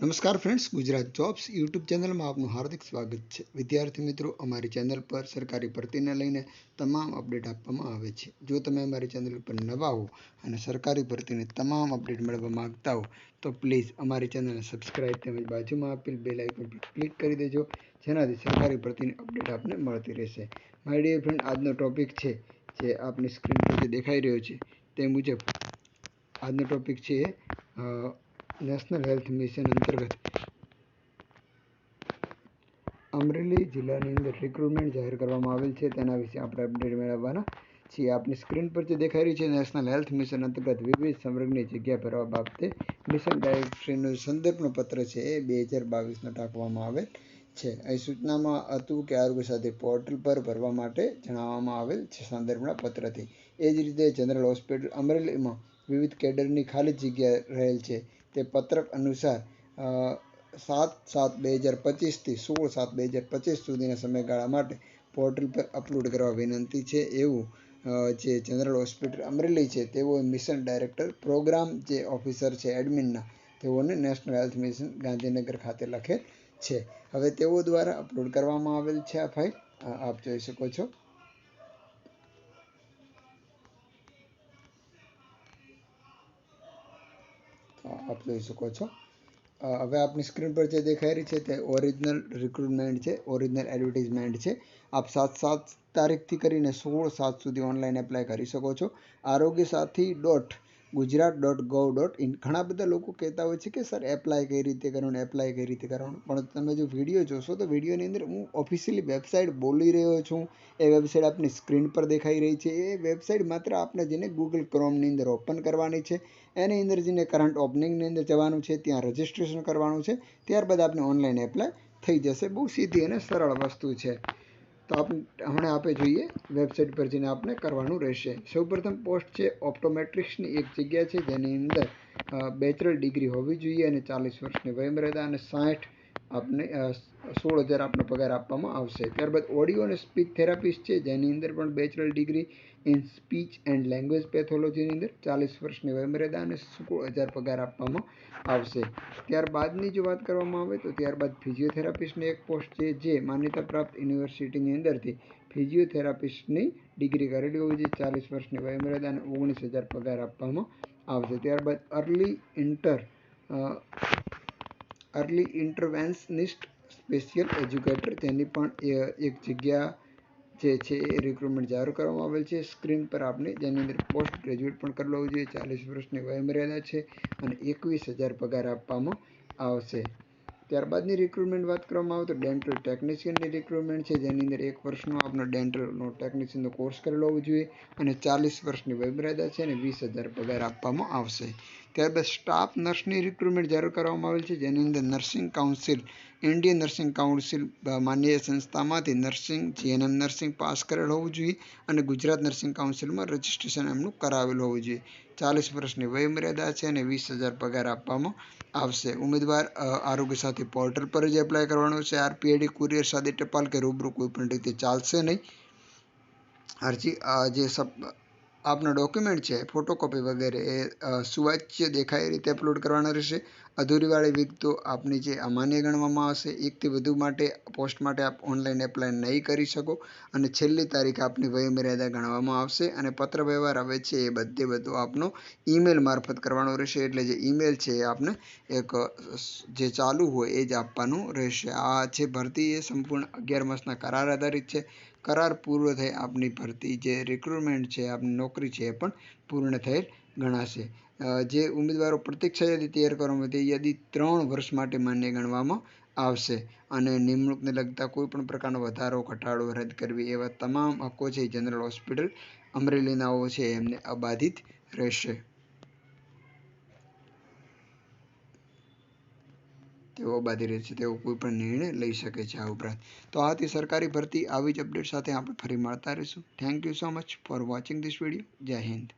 નમસ્કાર friends Gujarat jobs YouTube ચેનલમાં આપનું હાર્દિક સ્વાગત છે. વિદ્યાર્થી મિત્રો, અમારી ચેનલ પર સરકારી ભરતીને લઈને તમામ અપડેટ આપવામાં આવે છે. જો તમે અમારી ચેનલ પર નવા હો અને સરકારી ભરતીની તમામ અપડેટ મેળવવા માંગતા હો, તો પ્લીઝ અમારી ચેનલને સબસ્ક્રાઇબ તેમજ બાજુમાં આપેલ બેલ આઇકન પર ક્લિક કરી દેજો, જેનાથી સરકારી ભરતીની અપડેટ આપને મળતી રહેશે. માય ડિયર ફ્રેન્ડ આજનો ટોપિક છે જે આપની સ્ક્રીન પર જે દેખાઈ રહ્યો છે, તે મુજબ આજનો ટોપિક છે નેશનલ હેલ્થ મિશન અંતર્ગત અમરેલી જિલ્લાની અંદર રિક્રુટમેન્ટ જાહેર કરવામાં આવેલ છે. તેના વિશે આપણે અપડેટ મેળવવાના છીએ. આપની સ્ક્રીન પર જે દેખાઈ રહી છે નેશનલ હેલ્થ મિશન અંતર્ગત વિવિધ સંવર્ગની જગ્યા ભરવા બાબતે મિશન ડાયરેક્ટરીનો સંદર્ભનો પત્ર છે એ બે હજાર બાવીસનો ટાંકવામાં આવેલ છે. અહીં સૂચનામાં હતું કે આરોગ્ય સાથે પોર્ટલ પર ભરવા માટે જણાવવામાં આવેલ છે સંદર્ભના પત્રથી. એ જ રીતે જનરલ હોસ્પિટલ અમરેલીમાં વિવિધ કેડરની ખાલી જગ્યા રહેલ છે. તે પત્રક અનુસાર સાત સાત બે હજાર પચીસથી સોળ સાત બે હજાર પચીસ સુધીના સમયગાળા માટે પોર્ટલ પર અપલોડ કરવા વિનંતી છે. એવું જે જનરલ હોસ્પિટલ અમરેલી છે, તેઓ મિશન ડાયરેક્ટર પ્રોગ્રામ જે ઓફિસર છે, એડમિનના, તેઓને નેશનલ હેલ્થ મિશન ગાંધીનગર ખાતે લખેલ છે. હવે તેઓ દ્વારા અપલોડ કરવામાં આવેલ છે આ ફાઇલ. આપ જોઈ શકો છો. આપ જોઈ શકો છો. હવે આપની સ્ક્રીન પર જે દેખાઈ રહી છે તે ઓરિજિનલ રિક્રુટમેન્ટ છે ઓરિજિનલ એડવર્ટિઝમેન્ટ છે. આપ સાત સાત તારીખથી કરીને સોળ સાત સુધી ઓનલાઈન એપ્લાય કરી શકો છો. Arogya Sathi dot Gujarat dot gov dot in. ઘણા બધા લોકો કહેતા હોય છે કે, સર એપ્લાય કઈ રીતે કરવાનું એપ્લાય કઈ રીતે કરવાનું? પણ તમે જો વીડિયો જોશો તો વિડીયોની અંદર હું ઓફિશિયલી વેબસાઇટ બોલી રહ્યો છું. એ વેબસાઇટ આપની સ્ક્રીન પર દેખાઈ રહી છે. એ વેબસાઇટ માત્ર આપણે જેને ગૂગલ ક્રોમની અંદર ઓપન કરવાની છે. એની અંદર જઈને કરંટ ઓપનિંગની અંદર જવાનું છે, ત્યાં રજિસ્ટ્રેશન કરવાનું છે. ત્યારબાદ આપણે ઓનલાઈન એપ્લાય થઈ જશે. બહુ સીધી અને સરળ વસ્તુ છે. તો આપણે હમણાં આપણે જોઈએ વેબસાઇટ પર જઈને આપણે કરવાનું રહેશે. સૌપ્રથમ પોસ્ટ છે ઓપ્ટોમેટ્રિક્સની એક જગ્યા છે, જેની અંદર બેચરલ ડિગ્રી હોવી જોઈએ અને ચાલીસ વર્ષની વયમર્યાદા અને સાઠ આપને સોળ હજાર આપનો પગાર આપવામાં આવશે. ત્યારબાદ ઓડિયો અને સ્પીચ થેરાપિસ્ટ છે, જેની અંદર પણ bachelor degree in speech and language પેથોલોજીની અંદર ચાલીસ વર્ષની વયમર્યાદા અને સોળ હજાર પગાર આપવામાં આવશે. ત્યારબાદની જો વાત કરવામાં આવે તો ત્યારબાદ ફિઝિયોથેરાપિસ્ટની એક પોસ્ટ છે, જે માન્યતા પ્રાપ્ત યુનિવર્સિટીની અંદરથી ફિઝિયોથેરાપિસ્ટની ડિગ્રી કરેલી હોવી જોઈએ ચાલીસ વર્ષની વયમર્યાદા અને ઓગણીસ હજાર પગાર આપવામાં આવશે. ત્યારબાદ early inter early interventionist special educator તેની પણ એક જગ્યા જે છે એ રિક્રુટમેન્ટ જાહેર કરવામાં આવેલ છે. સ્ક્રીન પર આપને જેની અંદર પોસ્ટ ગ્રેજ્યુએટ પણ કરેલો લેવું જોઈએ. ચાલીસ વર્ષની વયમર્યાદા છે અને એકવીસ હજાર પગાર આપવામાં આવશે. ત્યારબાદની રિક્રુટમેન્ટ વાત કરવામાં આવે તો ડેન્ટલ ટેકનિશિયનની રિક્રુટમેન્ટ છે. જેની અંદર એક વર્ષનો આપનો ડેન્ટલનો ટેકનિશિયનનો કોર્સ કરી લેવો જોઈએ અને ચાલીસ વર્ષની વયમર્યાદા છે અને વીસ હજાર પગાર આપવામાં આવશે. ત્યારબાદ સ્ટાફ નર્સની રિક્રુટમેન્ટ જાહેર કરવામાં આવેલ છે, જેની અંદર nursing council Indian nursing council માન્ય સંસ્થામાંથી નર્સિંગ જીએનએમ નર્સિંગ પાસ કરેલ હોવું જોઈએ અને ગુજરાત નર્સિંગ કાઉન્સિલમાં રજિસ્ટ્રેશન એમનું કરાવેલું હોવું જોઈએ. ચાલીસ વર્ષની વયમર્યાદા છે અને વીસ હજાર પગાર આપવામાં આવશે. ઉમેદવાર આરોગ્ય સાથી પોર્ટલ પર જ એપ્લાય કરવાનો છે. આરપીઆઈડી કુરિયર સાદી ટપાલ કે રૂબરૂ કોઈપણ રીતે ચાલશે નહીં. અરજી જે સબ આપના ડોક્યુમેન્ટ છે ફોટોકોપી વગેરે એ સુવાચ્ય દેખાય રીતે અપલોડ કરવાના રહેશે. અધૂરીવાળી વિગતો આપની જે અમાન્ય ગણવામાં આવશે, એકથી વધુ માટે પોસ્ટ માટે આપ ઓનલાઈન એપ્લાય નહીં કરી શકો. અને છેલ્લી તારીખ આપની વયમર્યાદા ગણવામાં આવશે અને પત્ર વ્યવહાર હવે છે એ બધે બધો આપનો ઈમેલ મારફત કરવાનો રહેશે. એટલે જે ઈમેલ છે એ આપને એક, જે ચાલુ હોય એ જ આપવાનું રહેશે. આ છે ભરતી એ સંપૂર્ણ અગિયાર માસના કરાર આધારિત છે. કરાર પૂર્વ થઈ આપની ભરતી જે રિક્રુટમેન્ટ છે, આપની નોકરી છે એ પણ પૂર્ણ થયેલ ગણાશે. જે ઉમેદવારો પ્રતીક્ષા યાદી તૈયાર કરવામાં તે યાદી ત્રણ વર્ષ માટે માન્ય ગણવામાં આવશે. અને નિમણૂકને લગતા કોઈ પણ પ્રકારનો વધારો, ઘટાડો રદ કરવી એવા તમામ હક્કો છે. જનરલ હોસ્પિટલ અમરેલીનાઓ છે, એમને અબાધિત રહેશે. તેઓ અબાધિત રહેશે, તેઓ કોઈ પણ નિર્ણય લઈ શકે છે આ ઉપરાંત. તો આથી સરકારી ભરતી આવી જ અપડેટ સાથે આપણે ફરી મળતા રહીશું. Thank you so much for watching this video જય હિન્દ.